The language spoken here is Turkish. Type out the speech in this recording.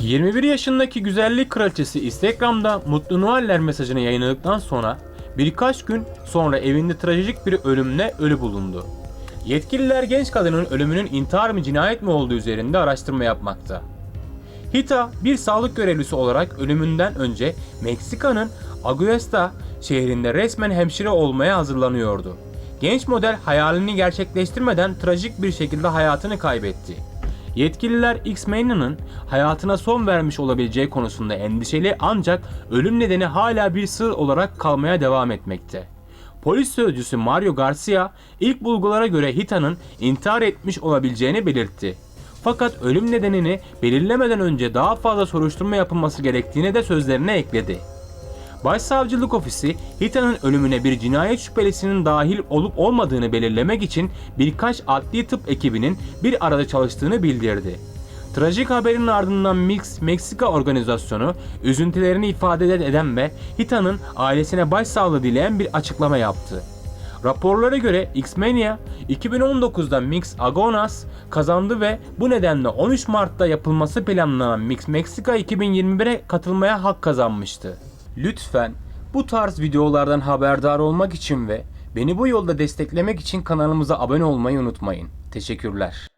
21 yaşındaki güzellik kraliçesi Instagram'da Mutlu Noeller mesajını yayınladıktan sonra birkaç gün sonra evinde trajik bir ölümle ölü bulundu. Yetkililer genç kadının ölümünün intihar mı cinayet mi olduğu üzerinde araştırma yapmakta. Hita bir sağlık görevlisi olarak ölümünden önce Meksika'nın Aguesta şehrinde resmen hemşire olmaya hazırlanıyordu. Genç model hayalini gerçekleştirmeden trajik bir şekilde hayatını kaybetti. Yetkililer X-Mena'nın hayatına son vermiş olabileceği konusunda endişeli ancak ölüm nedeni hala bir sır olarak kalmaya devam etmekte. Polis sözcüsü Mario Garcia ilk bulgulara göre Hita'nın intihar etmiş olabileceğini belirtti. Fakat ölüm nedenini belirlemeden önce daha fazla soruşturma yapılması gerektiğini de sözlerine ekledi. Başsavcılık ofisi Hita'nın ölümüne bir cinayet şüphelisinin dahil olup olmadığını belirlemek için birkaç adli tıp ekibinin bir arada çalıştığını bildirdi. Trajik haberin ardından Mix Meksika organizasyonu üzüntülerini ifade eden ve Hita'nın ailesine başsağlığı dileyen bir açıklama yaptı. Raporlara göre X-Mania 2019'da Mix Agonas kazandı ve bu nedenle 13 Mart'ta yapılması planlanan Mix Meksika 2021'e katılmaya hak kazanmıştı. Lütfen bu tarz videolardan haberdar olmak için ve beni bu yolda desteklemek için kanalımıza abone olmayı unutmayın. Teşekkürler.